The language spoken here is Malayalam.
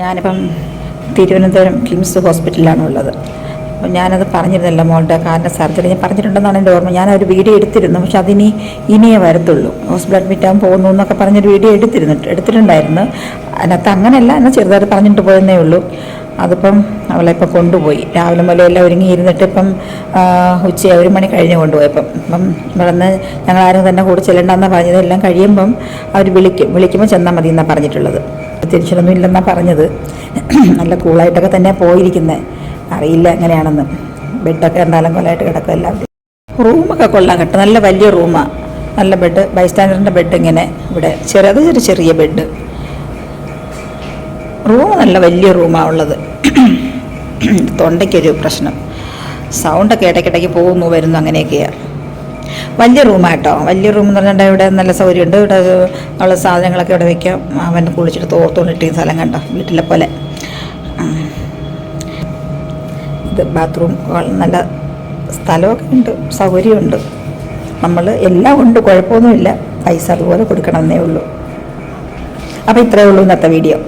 ഞാനിപ്പം തിരുവനന്തപുരം കിംസ് ഹോസ്പിറ്റലിലാണ് ഉള്ളത്. അപ്പം ഞാനത് പറഞ്ഞിരുന്നില്ല മോളുടെ കാരണം സർജറി. ഞാൻ പറഞ്ഞിട്ടുണ്ടെന്നാണ് എന്റെ ഓർമ്മ. ഞാൻ ഒരു വീഡിയോ എടുത്തിരുന്നു. പക്ഷെ അതിനി ഇനിയേ വരത്തുള്ളൂ. ഹോസ്പിറ്റൽ അഡ്മിറ്റ് ആകാൻ പോകുന്നു എന്നൊക്കെ പറഞ്ഞൊരു വീഡിയോ എടുത്തിരുന്നു എടുത്തിട്ടുണ്ടായിരുന്നു. അതിനകത്ത് അങ്ങനെയല്ല എന്നാൽ ചെറുതായിട്ട് പറഞ്ഞിട്ട് പോയെന്നേ ഉള്ളൂ. അതിപ്പം അവളെ ഇപ്പം കൊണ്ടുപോയി. രാവിലെ മുതലേ എല്ലാം ഒരുങ്ങിയിരുന്നിട്ട് ഇപ്പം ഉച്ച ഒരു മണി കഴിഞ്ഞ് കൊണ്ടുപോയപ്പം. അപ്പം ഇവിടെ നിന്ന് ഞങ്ങൾ ആരും തന്നെ കൂടെ ചെല്ലണ്ടെന്നാണ് പറഞ്ഞത്. എല്ലാം കഴിയുമ്പം അവർ വിളിക്കും. വിളിക്കുമ്പോൾ ചെന്നാൽ മതി എന്നാണ് പറഞ്ഞിട്ടുള്ളത്. തിരിച്ചിലൊന്നും ഇല്ലെന്നാണ് പറഞ്ഞത്. നല്ല കൂളായിട്ടൊക്കെ തന്നെ പോയിരിക്കുന്നത് അറിയില്ല എങ്ങനെയാണെന്ന്. ബെഡൊക്കെ എന്തായാലും കൊല്ലായിട്ട് കിടക്കും എല്ലാം റൂമൊക്കെ കൊള്ളാം കേട്ടോ. നല്ല വലിയ റൂമാണ് നല്ല ബെഡ് ബൈ സ്റ്റാൻഡേർഡിന്റെ ബെഡ് ഇങ്ങനെ ഇവിടെ. ചെറിയത് ഒരു ചെറിയ ബെഡ്. റൂം നല്ല വലിയ റൂമാണ് ഉള്ളത്. തൊണ്ടയ്ക്കൊരു പ്രശ്നം. സൗണ്ടൊക്കെ ഇടയ്ക്കിടയ്ക്ക് പോകുന്നു വരുന്നു അങ്ങനെയൊക്കെയാണ് വലിയ റൂമാട്ടോ വലിയ റൂം എന്ന് പറഞ്ഞാൽ ഇവിടെ നല്ല സൗകര്യമുണ്ട്. ഇവിടെ ഉള്ള സാധനങ്ങളൊക്കെ ഇവിടെ വെക്കാം. അവൻ കുളിച്ചിട്ട് തോർത്തോണ്ടിട്ടിരിക്കുന്ന സ്ഥലം കണ്ടോ? വീട്ടിലെ പോലെ. ഇത് ബാത്റൂം നല്ല സ്ഥലമൊക്കെ ഉണ്ട്. സൗകര്യമുണ്ട്. നമ്മൾ എല്ലാം ഉണ്ട്. കുഴപ്പമൊന്നുമില്ല. പൈസ അതുപോലെ കൊടുക്കണമെന്നേ ഉള്ളൂ. അപ്പോൾ ഇത്രയേ ഉള്ളൂ ഇന്നത്തെ വീഡിയോ.